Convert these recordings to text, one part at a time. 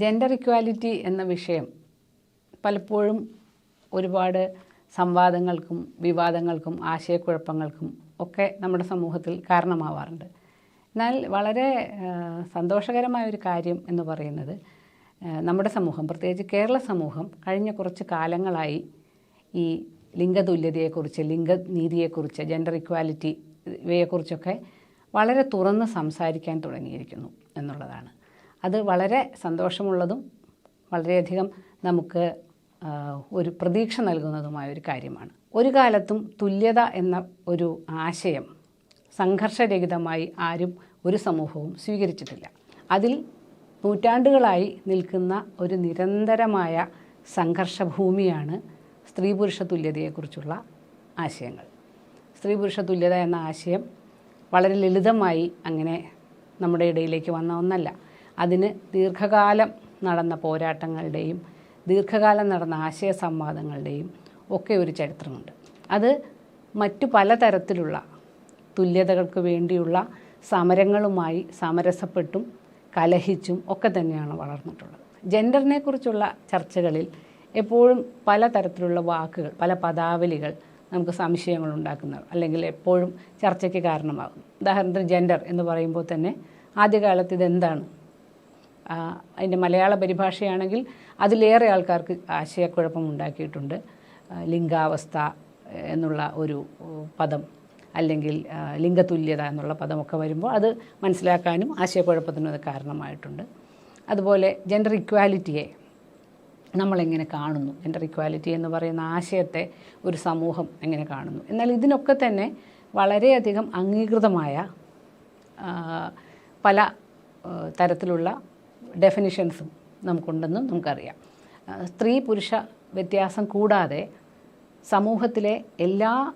Gender equality എന്ന വിഷയം പലപ്പോഴും ഒരുപാട് സംവാദങ്ങൾക്കും വിവാദങ്ങൾക്കും ആശയക്കുഴപ്പങ്ങൾക്കും ഒക്കെ നമ്മുടെ സമൂഹത്തിൽ കാരണമാവാറുണ്ട്. എന്നാൽ വളരെ സന്തോഷകരമായ ഒരു കാര്യം എന്ന് പറയുന്നത് നമ്മുടെ സമൂഹം പ്രത്യേകിച്ച് കേരള സമൂഹം കഴിഞ്ഞ കുറച്ച് കാലങ്ങളായി ഈ ലിംഗതുല്യതയെക്കുറിച്ച് ലിംഗനീതിയെക്കുറിച്ച് ജെൻഡർ ഇക്വാലിറ്റി ഇവയെക്കുറിച്ചൊക്കെ വളരെ തുറന്ന് സംസാരിക്കാൻ തുടങ്ങിയിരിക്കുന്നു എന്നുള്ളതാണ്. അത് വളരെ സന്തോഷമുള്ളതും വളരെയധികം നമുക്ക് ഒരു പ്രതീക്ഷ നൽകുന്നതുമായ ഒരു കാര്യമാണ്. ഒരു കാലത്തും തുല്യത എന്ന ഒരു ആശയം സംഘർഷരഹിതമായി ആരും ഒരു സമൂഹവും സ്വീകരിച്ചിട്ടില്ല. അതിൽ നൂറ്റാണ്ടുകളായി നിൽക്കുന്ന ഒരു നിരന്തരമായ സംഘർഷഭൂമിയാണ് സ്ത്രീ പുരുഷ തുല്യതയെക്കുറിച്ചുള്ള ആശയങ്ങൾ. സ്ത്രീ പുരുഷ തുല്യത എന്ന ആശയം വളരെ ലളിതമായി അങ്ങനെ നമ്മുടെ ഇടയിലേക്ക് വന്ന ഒന്നല്ല. അതിന് ദീർഘകാലം നടന്ന പോരാട്ടങ്ങളുടെയും ദീർഘകാലം നടന്ന ആശയ സംവാദങ്ങളുടെയും ഒക്കെ ഒരു ചരിത്രമുണ്ട്. അത് മറ്റു പലതരത്തിലുള്ള തുല്യതകൾക്ക് വേണ്ടിയുള്ള സമരങ്ങളുമായി സമരസപ്പെട്ടും കലഹിച്ചും ഒക്കെ തന്നെയാണ് വളർന്നിട്ടുള്ളത്. ജെൻഡറിനെ കുറിച്ചുള്ള ചർച്ചകളിൽ എപ്പോഴും പലതരത്തിലുള്ള വാക്കുകൾ പല പദാവലികൾ നമുക്ക് സംശയങ്ങൾ ഉണ്ടാക്കുന്ന അല്ലെങ്കിൽ എപ്പോഴും ചർച്ചയ്ക്ക് കാരണമാകും ഉദാഹരണത്തിന് ജെൻഡർ എന്ന് പറയുമ്പോൾ തന്നെ ആദ്യകാലത്ത് ഇതെന്താണ്? അതിന്റെ മലയാള പരിഭാഷയാണെങ്കിൽ അതിലേറെ ആൾക്കാർക്ക് ആശയക്കുഴപ്പം ഉണ്ടാക്കിയിട്ടുണ്ട് ലിംഗാവസ്ഥ എന്നുള്ള ഒരു പദം അല്ലെങ്കിൽ ലിംഗതുല്യത എന്നുള്ള പദമൊക്കെ വരുമ്പോൾ അത് മനസ്സിലാക്കാനും ആശയക്കുഴപ്പത്തിനും അത് കാരണമായിട്ടുണ്ട്. അതുപോലെ ജെൻഡർ ഇക്വാലിറ്റിയെ നമ്മളെങ്ങനെ കാണുന്നു? ജെൻഡർ ഇക്വാലിറ്റി എന്ന് പറയുന്ന ആശയത്തെ ഒരു സമൂഹം എങ്ങനെ കാണുന്നു? എന്നാൽ ഇതിനൊക്കെ തന്നെ വളരെയധികം അംഗീകൃതമായ പല തരത്തിലുള്ള ഡെഫിനിഷൻസും നമുക്കുണ്ടെന്നും നമുക്കറിയാം. സ്ത്രീ പുരുഷ വ്യത്യാസം കൂടാതെ സമൂഹത്തിലെ എല്ലാ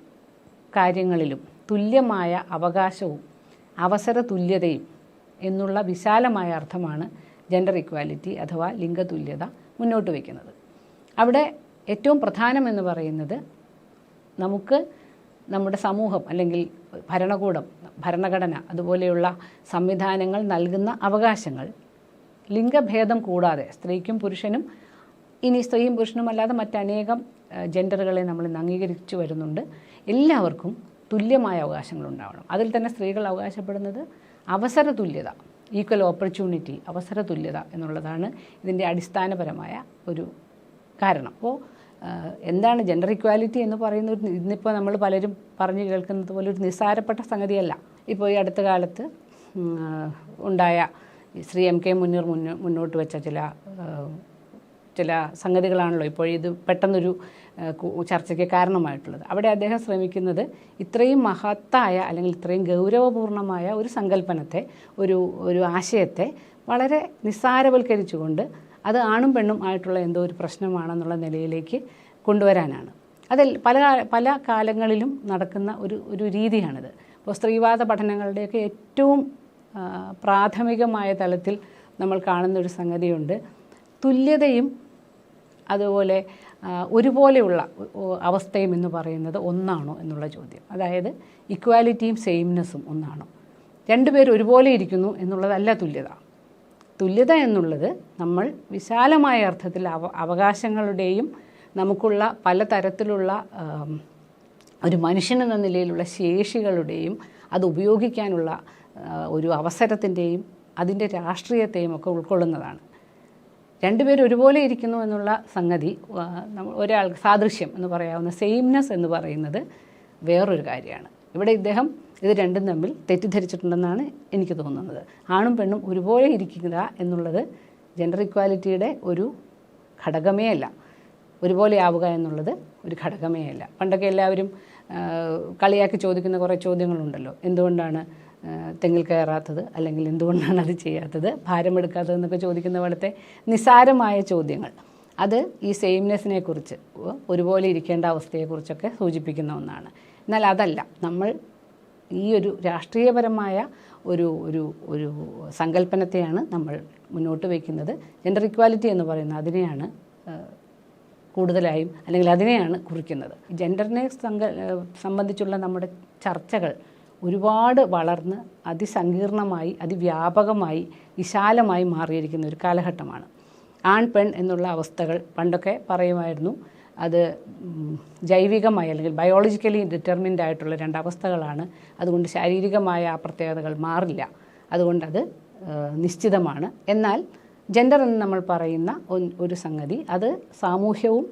കാര്യങ്ങളിലും തുല്യമായ അവകാശവും അവസര തുല്യതയും എന്നുള്ള വിശാലമായ അർത്ഥമാണ് ജെൻഡർ ഇക്വാലിറ്റി അഥവാ ലിംഗതുല്യത മുന്നോട്ട് വയ്ക്കുന്നത്. അവിടെ ഏറ്റവും പ്രധാനമെന്ന് പറയുന്നത് നമുക്ക് നമ്മുടെ സമൂഹം അല്ലെങ്കിൽ ഭരണകൂടം ഭരണഘടന അതുപോലെയുള്ള സംവിധാനങ്ങൾ നൽകുന്ന അവകാശങ്ങൾ ലിംഗഭേദം കൂടാതെ സ്ത്രീക്കും പുരുഷനും ഇനി സ്ത്രീയും പുരുഷനും അല്ലാതെ മറ്റനേകം ജെൻഡറുകളെ നമ്മൾ ഇന്ന് അംഗീകരിച്ചു വരുന്നുണ്ട്. എല്ലാവർക്കും തുല്യമായ അവകാശങ്ങളുണ്ടാവണം അതിൽ തന്നെ സ്ത്രീകൾ അവകാശപ്പെടുന്നത് അവസര തുല്യത ഈക്വൽ ഓപ്പർച്യൂണിറ്റി അവസര തുല്യത എന്നുള്ളതാണ് ഇതിന്റെ അടിസ്ഥാനപരമായ ഒരു കാരണം. അപ്പോൾ എന്താണ് ജെൻഡർ ഇക്വാലിറ്റി എന്ന് പറയുന്ന ഒരു ഇന്നിപ്പോൾ നമ്മൾ പലരും പറഞ്ഞു കേൾക്കുന്നത് പോലെ ഒരു നിസ്സാരപ്പെട്ട സംഗതിയല്ല. ഇപ്പോൾ ഈ അടുത്ത കാലത്ത് ഉണ്ടായ ശ്രീ എം കെ മുന്നീർ മുന്നോ മുന്നോട്ട് വെച്ച ചില ചില സംഗതികളാണല്ലോ ഇപ്പോൾ ഇത് പെട്ടെന്നൊരു ചർച്ചയ്ക്ക് കാരണമായിട്ടുള്ളത്. അവിടെ അദ്ദേഹം ശ്രമിക്കുന്നത് ഇത്രയും മഹത്തായ അല്ലെങ്കിൽ ഇത്രയും ഗൗരവപൂർണമായ ഒരു സങ്കല്പനത്തെ ഒരു ഒരു ആശയത്തെ വളരെ നിസ്സാരവൽക്കരിച്ചുകൊണ്ട് അത് ആണും പെണ്ണും ആയിട്ടുള്ള എന്തോ ഒരു പ്രശ്നമാണെന്നുള്ള നിലയിലേക്ക് കൊണ്ടുവരാനാണ്. അതിൽ പല പല കാലങ്ങളിലും നടക്കുന്ന ഒരു ഒരു രീതിയാണിത്. ഇപ്പോൾ സ്ത്രീവാദ പഠനങ്ങളുടെയൊക്കെ ഏറ്റവും പ്രാഥമികമായ തലത്തിൽ നമ്മൾ കാണുന്ന ഒരു സംഗതിയുണ്ട്. തുല്യതയും അതുപോലെ ഒരുപോലെയുള്ള അവസ്ഥയും എന്ന് പറയുന്നത് ഒന്നാണോ എന്നുള്ള ചോദ്യം. അതായത് ഇക്വാലിറ്റിയും സെയിംനെസ്സും ഒന്നാണോ. രണ്ടുപേർ ഒരുപോലെ ഇരിക്കുന്നു എന്നുള്ളതല്ല തുല്യത. തുല്യത എന്നുള്ളത് നമ്മൾ വിശാലമായ അർത്ഥത്തിൽ അവ അവകാശങ്ങളുടെയും നമുക്കുള്ള പലതരത്തിലുള്ള തരത്തിലുള്ള ഒരു മനുഷ്യനെന്ന നിലയിലുള്ള ശേഷികളുടെയും അത് ഉപയോഗിക്കാനുള്ള ഒരു അവസരത്തിന്റെയും അതിന്റെ രാഷ്ട്രീയത്തെയും ഒക്കെ ഉൾക്കൊള്ളുന്നതാണ്. രണ്ടുപേരും ഒരുപോലെ ഇരിക്കുന്നു എന്നുള്ള സംഗതി നമ്മൾ ഒരാൾ സാദൃശ്യം എന്ന് പറയാവുന്ന സെയിംനെസ് എന്ന് പറയുന്നത് വേറൊരു കാര്യമാണ്. ഇവിടെ ഇദ്ദേഹം ഇത് രണ്ടും തമ്മിൽ തെറ്റിദ്ധരിച്ചിട്ടുണ്ടെന്നാണ് എനിക്ക് തോന്നുന്നത്. ആണും പെണ്ണും ഒരുപോലെ ഇരിക്കുക എന്നുള്ളത് ജെൻഡർ ഇക്വാലിറ്റിയുടെ ഒരു ഘടകമേ അല്ല. ഒരുപോലെ ആവുക എന്നുള്ളത് ഒരു ഘടകമേ അല്ല. പണ്ടൊക്കെ എല്ലാവരും കളിയാക്കി ചോദിക്കുന്ന കുറേ ചോദ്യങ്ങളുണ്ടല്ലോ. എന്തുകൊണ്ടാണ് തെങ്ങിൽ കയറാത്തത് അല്ലെങ്കിൽ എന്തുകൊണ്ടാണ് അത് ചെയ്യാത്തത്? ഭാരമെടുക്കാത്തത് എന്നൊക്കെ ചോദിക്കുന്ന പോലത്തെ നിസാരമായ ചോദ്യങ്ങൾ. അത് ഈ സെയിംനെസ്സിനെ കുറിച്ച് ഒരുപോലെ ഇരിക്കേണ്ട അവസ്ഥയെക്കുറിച്ചൊക്കെ സൂചിപ്പിക്കുന്ന ഒന്നാണ്. എന്നാൽ അതല്ല നമ്മൾ ഈ ഒരു രാഷ്ട്രീയപരമായ ഒരു ഒരു ഒരു സങ്കല്പനത്തെയാണ് നമ്മൾ മുന്നോട്ട് വയ്ക്കുന്നത്. ജെൻഡർ ഇക്വാലിറ്റി എന്ന് പറയുന്ന അതിനെയാണ് കൂടുതലായും അല്ലെങ്കിൽ അതിനെയാണ് കുറിക്കുന്നത്. ജെൻഡറിനെ സംബന്ധിച്ചുള്ള നമ്മുടെ ചർച്ചകൾ ഒരുപാട് വളർന്ന് അതിസങ്കീർണമായി അതിവ്യാപകമായി വിശാലമായി മാറിയിരിക്കുന്ന ഒരു കാലഘട്ടമാണ്. ആൺ പെൺ എന്നുള്ള അവസ്ഥകൾ പണ്ടൊക്കെ പറയുമായിരുന്നു. അത് ജൈവികമായി അല്ലെങ്കിൽ ബയോളജിക്കലി ഡിറ്റർമിൻഡ് ആയിട്ടുള്ള രണ്ടവസ്ഥകളാണ് അതുകൊണ്ട് ശാരീരികമായ ആ പ്രത്യേകതകൾ മാറില്ല അതുകൊണ്ടത് നിശ്ചിതമാണ്. എന്നാൽ ജെൻഡർ എന്ന് നമ്മൾ പറയുന്ന ഒരു സംഗതി അത് സാമൂഹ്യവും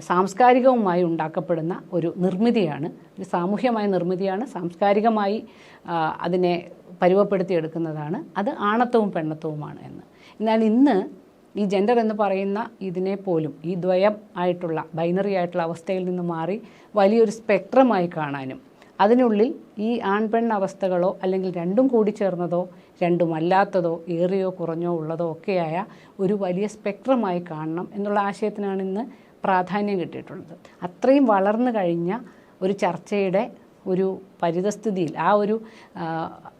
സാംസ്കാരികവുമായി ഉണ്ടാക്കപ്പെടുന്ന ഒരു നിർമ്മിതിയാണ്. ഒരു സാമൂഹ്യമായ നിർമ്മിതിയാണ്. സാംസ്കാരികമായി അതിനെ പരുവപ്പെടുത്തിയെടുക്കുന്നതാണ്. അത് ആണത്വവും പെണ്ണത്വവുമാണ് എന്ന്. എന്നാൽ ഇന്ന് ഈ ജെൻഡർ എന്ന് പറയുന്ന ഇതിനെ പോലും ഈ ദ്വയം ആയിട്ടുള്ള ബൈനറി ആയിട്ടുള്ള അവസ്ഥയിൽ നിന്ന് മാറി വലിയൊരു സ്പെക്ട്രമായി കാണാനും അതിനുള്ളിൽ ഈ ആൺ പെൺ അവസ്ഥകളോ അല്ലെങ്കിൽ രണ്ടും കൂടി ചേർന്നതോ രണ്ടുമല്ലാത്തതോ ഏറിയോ കുറഞ്ഞോ ഉള്ളതോ ഒക്കെയായ ഒരു വലിയ സ്പെക്ട്രമായി കാണണം എന്നുള്ള ആശയത്തിനാണ് ഇന്ന് പ്രാധാന്യം കിട്ടിയിട്ടുള്ളത് അത്രയും വളർന്നു കഴിഞ്ഞ ഒരു ചർച്ചയുടെ ഒരു പരിതസ്ഥിതിയിൽ ആ ഒരു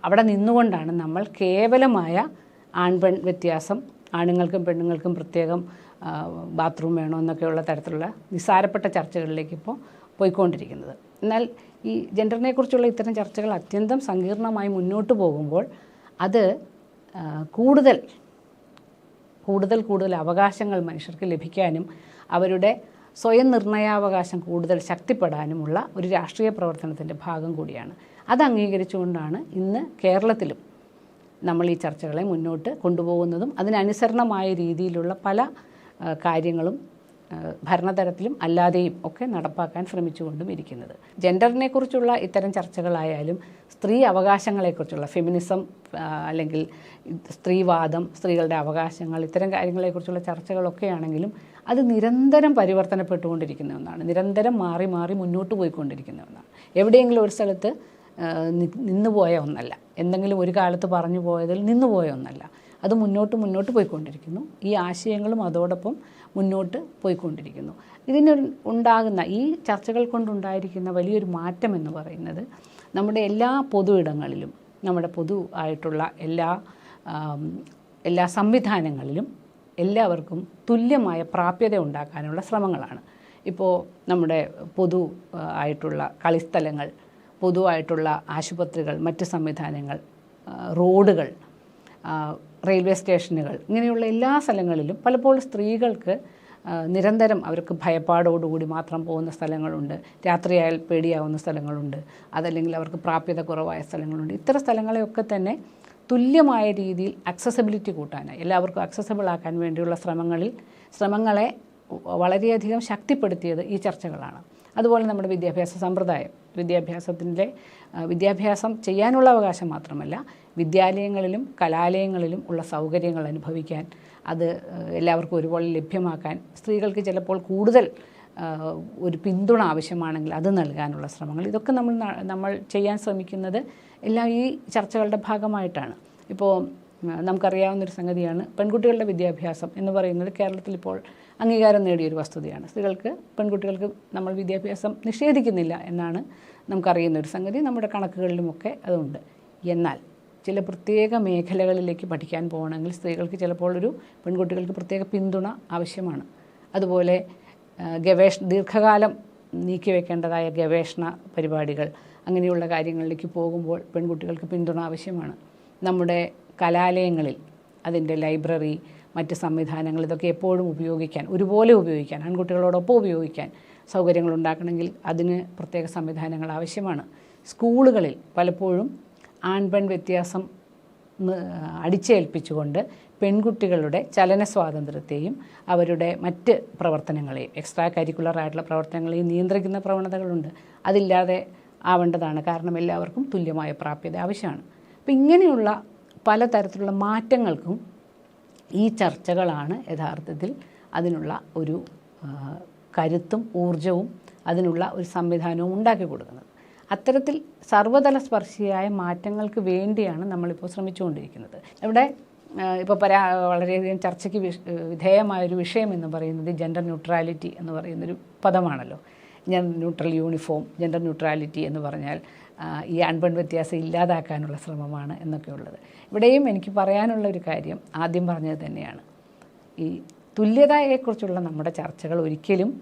അവിടെ നിന്നുകൊണ്ടാണ് നമ്മൾ കേവലമായ ആൺപെൺ വ്യത്യാസം ആണുങ്ങൾക്കും പെണ്ണുങ്ങൾക്കും പ്രത്യേകം ബാത്റൂം വേണോ എന്നൊക്കെയുള്ള തരത്തിലുള്ള നിസ്സാരപ്പെട്ട ചർച്ചകളിലേക്ക് ഇപ്പോൾ പോയിക്കൊണ്ടിരിക്കുന്നത്. എന്നാൽ ഈ ജെൻഡറിനെക്കുറിച്ചുള്ള ഇത്തരം ചർച്ചകൾ അത്യന്തം സങ്കീർണമായി മുന്നോട്ട് പോകുമ്പോൾ അത് കൂടുതൽ കൂടുതൽ കൂടുതൽ അവകാശങ്ങൾ മനുഷ്യർക്ക് ലഭിക്കാനും അവരുടെ സ്വയം നിർണയാവകാശം കൂടുതൽ ശക്തിപ്പെടാനുമുള്ള ഒരു രാഷ്ട്രീയ പ്രവർത്തനത്തിന്റെ ഭാഗം കൂടിയാണ്. അത് അംഗീകരിച്ചുകൊണ്ടാണ് ഇന്ന് കേരളത്തിലും നമ്മൾ ഈ ചർച്ചകളെ മുന്നോട്ട് കൊണ്ടുപോകുന്നതും അതിനനുസരണമായ രീതിയിലുള്ള പല കാര്യങ്ങളും ഭരണതലത്തിലും അല്ലാതെയും ഒക്കെ നടപ്പാക്കാൻ ശ്രമിച്ചുകൊണ്ടും ഇരിക്കുന്നത്. ജെൻഡറിനെ കുറിച്ചുള്ള ഇത്തരം ചർച്ചകളായാലും സ്ത്രീ അവകാശങ്ങളെക്കുറിച്ചുള്ള ഫെമിനിസം അല്ലെങ്കിൽ സ്ത്രീവാദം സ്ത്രീകളുടെ അവകാശങ്ങൾ ഇത്തരം കാര്യങ്ങളെക്കുറിച്ചുള്ള ചർച്ചകളൊക്കെ ആണെങ്കിലും അത് നിരന്തരം പരിവർത്തനപ്പെട്ടുകൊണ്ടിരിക്കുന്ന ഒന്നാണ്. നിരന്തരം മാറി മാറി മുന്നോട്ട് പോയിക്കൊണ്ടിരിക്കുന്ന ഒന്നാണ്. എവിടെയെങ്കിലും ഒരു സ്ഥലത്ത് നിന്നുപോയ ഒന്നല്ല. എന്തെങ്കിലും ഒരു കാലത്ത് പറഞ്ഞു പോയതിൽ നിന്നുപോയ ഒന്നല്ല. അത് മുന്നോട്ട് മുന്നോട്ട് പോയിക്കൊണ്ടിരിക്കുന്നു. ഈ ആശയങ്ങളും അതോടൊപ്പം മുന്നോട്ട് പോയിക്കൊണ്ടിരിക്കുന്നു. ഇതിന് ഉണ്ടാകുന്ന ഈ ചർച്ചകൾ കൊണ്ടുണ്ടായിരിക്കുന്ന വലിയൊരു മാറ്റം എന്ന് പറയുന്നത് നമ്മുടെ എല്ലാ പൊതു ഇടങ്ങളിലും നമ്മുടെ പൊതു ആയിട്ടുള്ള എല്ലാ എല്ലാ സംവിധാനങ്ങളിലും എല്ലാവർക്കും തുല്യമായ പ്രാപ്യത ഉണ്ടാക്കാനുള്ള ശ്രമങ്ങളാണ്. ഇപ്പോൾ നമ്മുടെ പൊതു ആയിട്ടുള്ള കളിസ്ഥലങ്ങൾ പൊതുവായിട്ടുള്ള ആശുപത്രികൾ മറ്റ് സംവിധാനങ്ങൾ റോഡുകൾ റെയിൽവേ സ്റ്റേഷനുകൾ ഇങ്ങനെയുള്ള എല്ലാ സ്ഥലങ്ങളിലും പലപ്പോഴും സ്ത്രീകൾക്ക് നിരന്തരം അവർക്ക് ഭയപ്പാടോടുകൂടി മാത്രം പോകുന്ന സ്ഥലങ്ങളുണ്ട്. രാത്രിയായാൽ പേടിയാവുന്ന സ്ഥലങ്ങളുണ്ട്. അതല്ലെങ്കിൽ അവർക്ക് പ്രാപ്യത കുറവായ സ്ഥലങ്ങളുണ്ട്. ഇത്തരം സ്ഥലങ്ങളെയൊക്കെ തന്നെ തുല്യമായ രീതിയിൽ അക്സസബിലിറ്റി കൂട്ടാനായി എല്ലാവർക്കും അക്സസബിൾ ആക്കാൻ വേണ്ടിയുള്ള ശ്രമങ്ങളിൽ ശ്രമങ്ങളെ വളരെയധികം ശക്തിപ്പെടുത്തിയത് ഈ ചർച്ചകളാണ്. അതുപോലെ നമ്മുടെ വിദ്യാഭ്യാസ സമ്പ്രദായം വിദ്യാഭ്യാസത്തിന്റെ വിദ്യാഭ്യാസം ചെയ്യാനുള്ള അവകാശം മാത്രമല്ല വിദ്യാലയങ്ങളിലും കലാലയങ്ങളിലും ഉള്ള സൗകര്യങ്ങൾ അനുഭവിക്കാൻ അത് എല്ലാവർക്കും ഒരുപോലെ ലഭ്യമാക്കാൻ സ്ത്രീകൾക്ക് ചിലപ്പോൾ കൂടുതൽ ഒരു പിന്തുണ ആവശ്യമാണെങ്കിൽ അത് നൽകാനുള്ള ശ്രമങ്ങൾ. ഇതൊക്കെ നമ്മൾ നമ്മൾ ചെയ്യാൻ ശ്രമിക്കുന്നത് എല്ലാം ഈ ചർച്ചകളുടെ ഭാഗമായിട്ടാണ്. ഇപ്പോൾ നമുക്കറിയാവുന്നൊരു സംഗതിയാണ് പെൺകുട്ടികളുടെ വിദ്യാഭ്യാസം എന്ന് പറയുന്നത് കേരളത്തിൽ ഇപ്പോൾ അംഗീകാരം നേടിയൊരു വസ്തുതയാണ്. സ്ത്രീകൾക്ക് പെൺകുട്ടികൾക്ക് നമ്മൾ വിദ്യാഭ്യാസം നിഷേധിക്കുന്നില്ല എന്നാണ് നമുക്കറിയുന്നൊരു സംഗതി. നമ്മുടെ കണക്കുകളിലുമൊക്കെ അതുണ്ട്. എന്നാൽ ചില പ്രത്യേക മേഖലകളിലേക്ക് പഠിക്കാൻ പോകണമെങ്കിൽ സ്ത്രീകൾക്ക് ചിലപ്പോൾ ഒരു പെൺകുട്ടികൾക്ക് പ്രത്യേക പിന്തുണ ആവശ്യമാണ്. അതുപോലെ ഗവേഷ ദീർഘകാലം നീക്കിവെക്കേണ്ടതായ ഗവേഷണ പരിപാടികൾ അങ്ങനെയുള്ള കാര്യങ്ങളിലേക്ക് പോകുമ്പോൾ പെൺകുട്ടികൾക്ക് പിന്തുണ ആവശ്യമാണ്. നമ്മുടെ കലാലയങ്ങളിൽ അതിന്റെ ലൈബ്രറി മറ്റ് സംവിധാനങ്ങൾ ഇതൊക്കെ എപ്പോഴും ഉപയോഗിക്കാൻ ഒരുപോലെ ഉപയോഗിക്കാൻ ആൺകുട്ടികളോടൊപ്പം ഉപയോഗിക്കാൻ സൗകര്യങ്ങൾ ഉണ്ടാക്കണമെങ്കിൽ അതിന് പ്രത്യേക സംവിധാനങ്ങൾ ആവശ്യമാണ്. സ്കൂളുകളിൽ പലപ്പോഴും ആൺപെൺ വ്യത്യാസം അടിച്ചേൽപ്പിച്ചുകൊണ്ട് പെൺകുട്ടികളുടെ ചലന സ്വാതന്ത്ര്യത്തെയും അവരുടെ മറ്റ് പ്രവർത്തനങ്ങളെയും എക്സ്ട്രാ കരിക്കുലർ ആയിട്ടുള്ള പ്രവർത്തനങ്ങളെയും നിയന്ത്രിക്കുന്ന പ്രവണതകളുണ്ട്. അതില്ലാതെ ആവേണ്ടതാണ്. കാരണം എല്ലാവർക്കും തുല്യമായ പ്രാപ്യത ആവശ്യമാണ്. അപ്പം ഇങ്ങനെയുള്ള പലതരത്തിലുള്ള മാറ്റങ്ങൾക്കും ഈ ചർച്ചകളാണ് യഥാർത്ഥത്തിൽ അതിനുള്ള ഒരു കരുത്തും ഊർജവും അതിനുള്ള ഒരു സംവിധാനവും ഉണ്ടാക്കി കൊടുക്കുന്നത്. അത്തരത്തിൽ സർവതല സ്പർശിയായ മാറ്റങ്ങൾക്ക് വേണ്ടിയാണ് നമ്മളിപ്പോൾ ശ്രമിച്ചുകൊണ്ടിരിക്കുന്നത്. ഇവിടെ ഇപ്പോൾ പരാ വളരെയധികം ചർച്ചയ്ക്ക് വിധേയമായൊരു വിഷയം എന്ന് പറയുന്നത് ജെൻഡർ ന്യൂട്രാലിറ്റി എന്ന് പറയുന്നൊരു പദമാണല്ലോ. Gender neutral uniform gender neutrality എന്ന് പറഞ്ഞാൽ ഈ ആൺപെൺ വ്യത്യാസം ഇല്ലാതാക്കാനുള്ള ശ്രമമാണ് എന്നൊക്കെയുള്ളത്. ഇവിടെയും എനിക്ക് പറയാനുള്ള ഒരു കാര്യം ആദ്യം പറഞ്ഞത് തന്നെയാണ്. ഈ തുല്യതയെക്കുറിച്ചുള്ള നമ്മുടെ ചർച്ചകൾ ഒരിക്കലും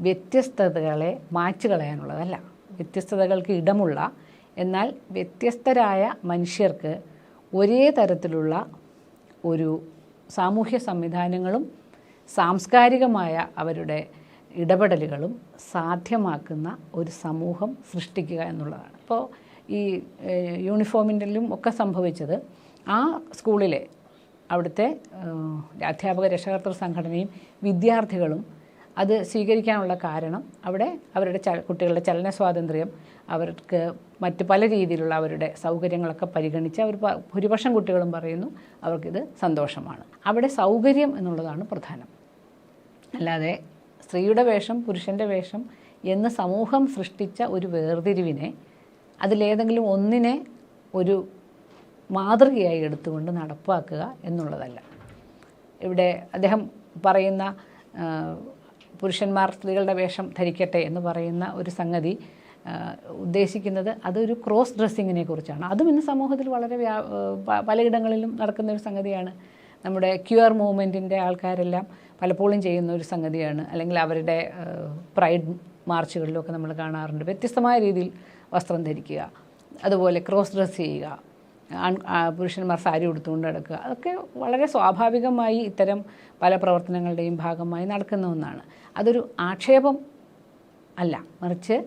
വ്യത്യസ്തതകളെ മാച്ചു കളയാനുള്ളതല്ല. വ്യത്യസ്തതകൾക്ക് ഇടമുള്ള എന്നാൽ വ്യത്യസ്തരായ മനുഷ്യർക്ക് ഒരേ തരത്തിലുള്ള ഒരു സാമൂഹ്യ സംവിധാനങ്ങളും സാംസ്കാരികമായ അവരുടെ ഇടപെടലുകളും സാധ്യമാക്കുന്ന ഒരു സമൂഹം സൃഷ്ടിക്കുക എന്നുള്ളതാണ്. അപ്പോൾ ഈ യൂണിഫോമിന്റെലും ഒക്കെ സംഭവിച്ചത് ആ സ്കൂളിലെ അവിടുത്തെ അധ്യാപക രക്ഷകർത്തൃ സംഘടനയും വിദ്യാർത്ഥികളും അത് സ്വീകരിക്കാനുള്ള കാരണം അവിടെ അവരുടെ ച കുട്ടികളുടെ ചലന സ്വാതന്ത്ര്യം അവർക്ക് മറ്റ് പല രീതിയിലുള്ള അവരുടെ സൗകര്യങ്ങളൊക്കെ പരിഗണിച്ച് അവർ ഭൂരിപക്ഷം കുട്ടികളും പറയുന്നു അവർക്കിത് സന്തോഷമാണ്. അവിടെ സൗകര്യം എന്നുള്ളതാണ് പ്രധാനം. അല്ലാതെ സ്ത്രീയുടെ വേഷം പുരുഷന്റെ വേഷം എന്ന് സമൂഹം സൃഷ്ടിച്ച ഒരു വേർതിരിവിനെ അതിലേതെങ്കിലും ഒന്നിനെ ഒരു മാതൃകയായി എടുത്തുകൊണ്ട് നടപ്പാക്കുക എന്നുള്ളതല്ല. ഇവിടെ അദ്ദേഹം പറയുന്ന പുരുഷന്മാർ സ്ത്രീകളുടെ വേഷം ധരിക്കട്ടെ എന്ന് പറയുന്ന ഒരു സംഗതി ഉദ്ദേശിക്കുന്നത് അതൊരു ക്രോസ് ഡ്രസ്സിങ്ങിനെ കുറിച്ചാണ്. അതും ഇന്ന് സമൂഹത്തിൽ വളരെ വ്യാ പലയിടങ്ങളിലും നടക്കുന്ന ഒരു സംഗതിയാണ്. നമ്മുടെ ക്യൂർ മൂവ്മെന്റിന്റെ ആൾക്കാരെല്ലാം പലപ്പോഴും ചെയ്യുന്ന ഒരു സംഗതിയാണ്. അല്ലെങ്കിൽ അവരുടെ പ്രൈഡ് മാർച്ചുകളിലൊക്കെ നമ്മൾ കാണാറുണ്ട്. വ്യത്യസ്തമായ രീതിയിൽ വസ്ത്രം ധരിക്കുക. അതുപോലെ ക്രോസ് ഡ്രസ്സ് ചെയ്യുക. പുരുഷന്മാർ സാരി ഉടുത്തുകൊണ്ട് നടക്കുക. അതൊക്കെ വളരെ സ്വാഭാവികമായി ഇത്തരം പല പ്രവർത്തനങ്ങളുടെയും ഭാഗമായി നടക്കുന്ന ഒന്നാണ്. അതൊരു ആക്ഷേപം അല്ല. മറിച്ച്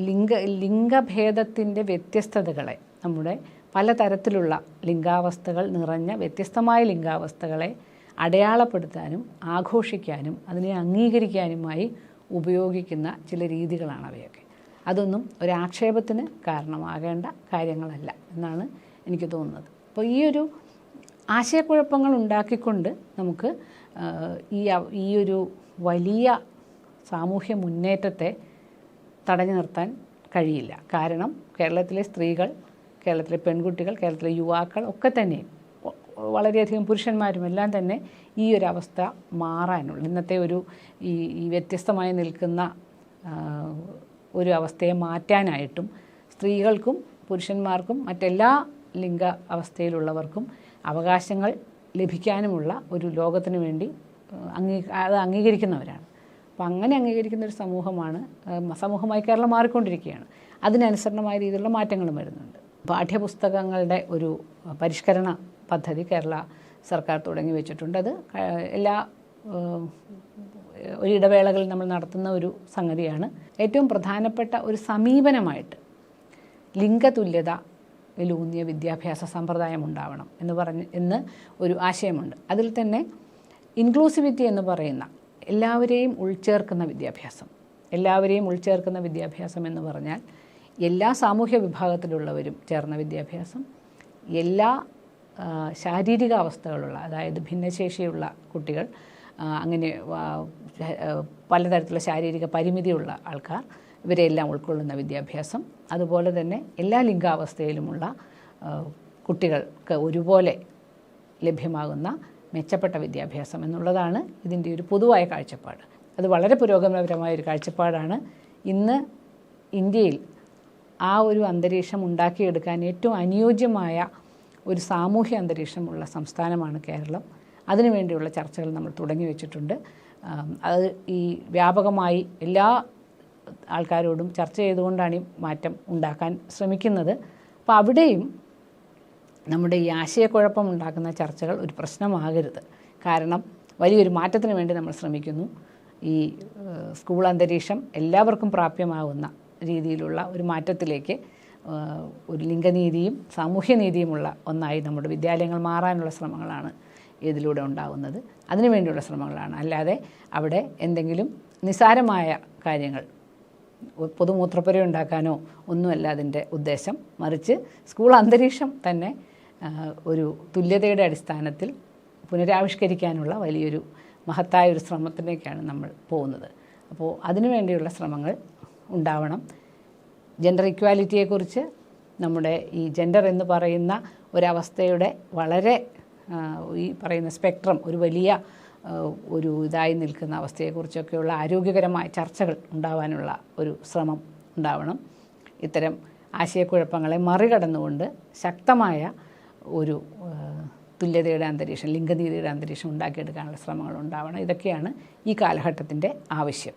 ലിംഗ ലിംഗഭേദത്തിന്റെ വ്യത്യസ്തതകളെ നമ്മുടെ പലതരത്തിലുള്ള ലിംഗാവസ്ഥകൾ നിറഞ്ഞ വ്യത്യസ്തമായ ലിംഗാവസ്ഥകളെ അടയാളപ്പെടുത്താനും ആഘോഷിക്കാനും അതിനെ അംഗീകരിക്കാനുമായി ഉപയോഗിക്കുന്ന ചില രീതികളാണ് അവയൊക്കെ. അതൊന്നും ഒരാക്ഷേപത്തിന് കാരണമാകേണ്ട കാര്യങ്ങളല്ല എന്നാണ് എനിക്ക് തോന്നുന്നത്. അപ്പോൾ ഈ ഒരു ആശയക്കുഴപ്പങ്ങൾ ഉണ്ടാക്കിക്കൊണ്ട് നമുക്ക് ഈ ഈ ഒരു വലിയ സാമൂഹ്യ മുന്നേറ്റത്തെ തടഞ്ഞു നിർത്താൻ കഴിയില്ല. കാരണം കേരളത്തിലെ സ്ത്രീകൾ കേരളത്തിലെ പെൺകുട്ടികൾ കേരളത്തിലെ യുവാക്കൾ ഒക്കെ തന്നെ വ- വളരെയധികം പുരുഷന്മാരും എല്ലാം തന്നെ ഈ ഒരു അവസ്ഥ മാറാനുള്ള. ഇന്നത്തെ ഒരു ഈ ഈ വ്യത്യസ്തമായി നിൽക്കുന്ന ഒരു അവസ്ഥയെ മാറ്റാനായിട്ടും സ്ത്രീകൾക്കും പുരുഷന്മാർക്കും മറ്റെല്ലാ ലിംഗ അവസ്ഥയിലുള്ളവർക്കും അവകാശങ്ങൾ ലഭിക്കാനുമുള്ള ഒരു ലോകത്തിന് വേണ്ടി അംഗീ അത് അംഗീകരിക്കുന്നവരാണ്. അപ്പം അങ്ങനെ അംഗീകരിക്കുന്ന ഒരു സമൂഹമാണ് സമൂഹമായി കേരളം മാറിക്കൊണ്ടിരിക്കുകയാണ്. അതിനനുസരണമായ രീതിയിലുള്ള മാറ്റങ്ങളും വരുന്നുണ്ട്. പാഠ്യപുസ്തകങ്ങളുടെ ഒരു പരിഷ്കരണ പദ്ധതി കേരള സർക്കാർ തുടങ്ങി വെച്ചിട്ടുണ്ട്. അത് എല്ലാ ഒരു ഇടവേളകളിൽ നമ്മൾ നടത്തുന്ന ഒരു സംഗതിയാണ്. ഏറ്റവും പ്രധാനപ്പെട്ട ഒരു സമീപനമായിട്ട് ലിംഗതുല്യത ലൂന്നിയ വിദ്യാഭ്യാസ സമ്പ്രദായം ഉണ്ടാവണം എന്ന് പറഞ്ഞ് എന്ന് ഒരു ആശയമുണ്ട്. അതിൽ തന്നെ ഇൻക്ലൂസിവിറ്റി എന്ന് പറയുന്ന എല്ലാവരെയും ഉൾച്ചേർക്കുന്ന വിദ്യാഭ്യാസം. എല്ലാവരെയും ഉൾച്ചേർക്കുന്ന വിദ്യാഭ്യാസം എന്ന് പറഞ്ഞാൽ എല്ലാ സാമൂഹ്യ വിഭാഗത്തിലുള്ളവരും ചേർന്ന വിദ്യാഭ്യാസം എല്ലാ ശാരീരിക അവസ്ഥകളുള്ള അതായത് ഭിന്നശേഷിയുള്ള കുട്ടികൾ അങ്ങനെ പലതരത്തിലുള്ള ശാരീരിക പരിമിതിയുള്ള ആൾക്കാർ ഇവരെല്ലാം ഉൾക്കൊള്ളുന്ന വിദ്യാഭ്യാസം. അതുപോലെ തന്നെ എല്ലാ ലിംഗാവസ്ഥയിലുമുള്ള കുട്ടികൾക്ക് ഒരുപോലെ ലഭ്യമാകുന്ന മെച്ചപ്പെട്ട വിദ്യാഭ്യാസം എന്നുള്ളതാണ് ഇതിന്റെ ഒരു പൊതുവായ കാഴ്ചപ്പാട്. അത് വളരെ പുരോഗമനപരമായ ഒരു കാഴ്ചപ്പാടാണ്. ഇന്ന് ഇന്ത്യയിൽ ആ ഒരു അന്തരീക്ഷം ഉണ്ടാക്കിയെടുക്കാൻ ഏറ്റവും അനുയോജ്യമായ ഒരു സാമൂഹ്യ അന്തരീക്ഷമുള്ള സംസ്ഥാനമാണ് കേരളം. അതിനുവേണ്ടിയുള്ള ചർച്ചകൾ നമ്മൾ തുടങ്ങി വെച്ചിട്ടുണ്ട്. അത് ഈ വ്യാപകമായി എല്ലാ ആൾക്കാരോടും ചർച്ച ചെയ്തുകൊണ്ടാണ് ഈ മാറ്റം ഉണ്ടാക്കാൻ ശ്രമിക്കുന്നത്. അപ്പോൾ അവിടെയും നമ്മുടെ ഈ ആശയക്കുഴപ്പം ഉണ്ടാക്കുന്ന ചർച്ചകൾ ഒരു പ്രശ്നമാകരുത്. കാരണം വലിയൊരു മാറ്റത്തിന് വേണ്ടി നമ്മൾ ശ്രമിക്കുന്നു. ഈ സ്കൂൾ അന്തരീക്ഷം എല്ലാവർക്കും പ്രാപ്യമാവുന്ന രീതിയിലുള്ള ഒരു മാറ്റത്തിലേക്ക് ഒരു ലിംഗനീതിയും സാമൂഹ്യനീതിയുമുള്ള ഒന്നായി നമ്മുടെ വിദ്യാലയങ്ങൾ മാറാനുള്ള ശ്രമങ്ങളാണ് ഇതിലൂടെ ഉണ്ടാകുന്നത് അതിനുവേണ്ടിയുള്ള ശ്രമങ്ങളാണ്. അല്ലാതെ അവിടെ എന്തെങ്കിലും നിസാരമായ കാര്യങ്ങൾ പൊതുമൂത്രപ്പുര ഉണ്ടാക്കാനോ ഒന്നുമല്ല അതിന്റെ ഉദ്ദേശം. മറിച്ച് സ്കൂൾ അന്തരീക്ഷം തന്നെ ഒരു തുല്യതയുടെ അടിസ്ഥാനത്തിൽ പുനരാവിഷ്കരിക്കാനുള്ള വലിയൊരു മഹത്തായ ഒരു ശ്രമത്തിലേക്കാണ് നമ്മൾ പോകുന്നത്. അപ്പോൾ അതിനുവേണ്ടിയുള്ള ശ്രമങ്ങൾ ഉണ്ടാവണം. ജെൻഡർ ഇക്വാലിറ്റിയെക്കുറിച്ച് നമ്മുടെ ഈ ജെൻഡർ എന്ന് പറയുന്ന ഒരവസ്ഥയുടെ വളരെ ഈ പറയുന്ന സ്പെക്ട്രം ഒരു വലിയ ഒരു ഇതായി നിൽക്കുന്ന അവസ്ഥയെക്കുറിച്ചൊക്കെയുള്ള ആരോഗ്യകരമായ ചർച്ചകൾ ഉണ്ടാവാനുള്ള ഒരു ശ്രമം ഉണ്ടാവണം. ഇത്തരം ആശയക്കുഴപ്പങ്ങളെ മറികടന്നുകൊണ്ട് ശക്തമായ ഒരു തുല്യതയുടെ അന്തരീക്ഷം ലിംഗനീതിയുടെ അന്തരീക്ഷം ഉണ്ടാക്കിയെടുക്കാനുള്ള ശ്രമങ്ങൾ ഉണ്ടാവണം. ഇതൊക്കെയാണ് ഈ കാലഘട്ടത്തിന്റെ ആവശ്യം.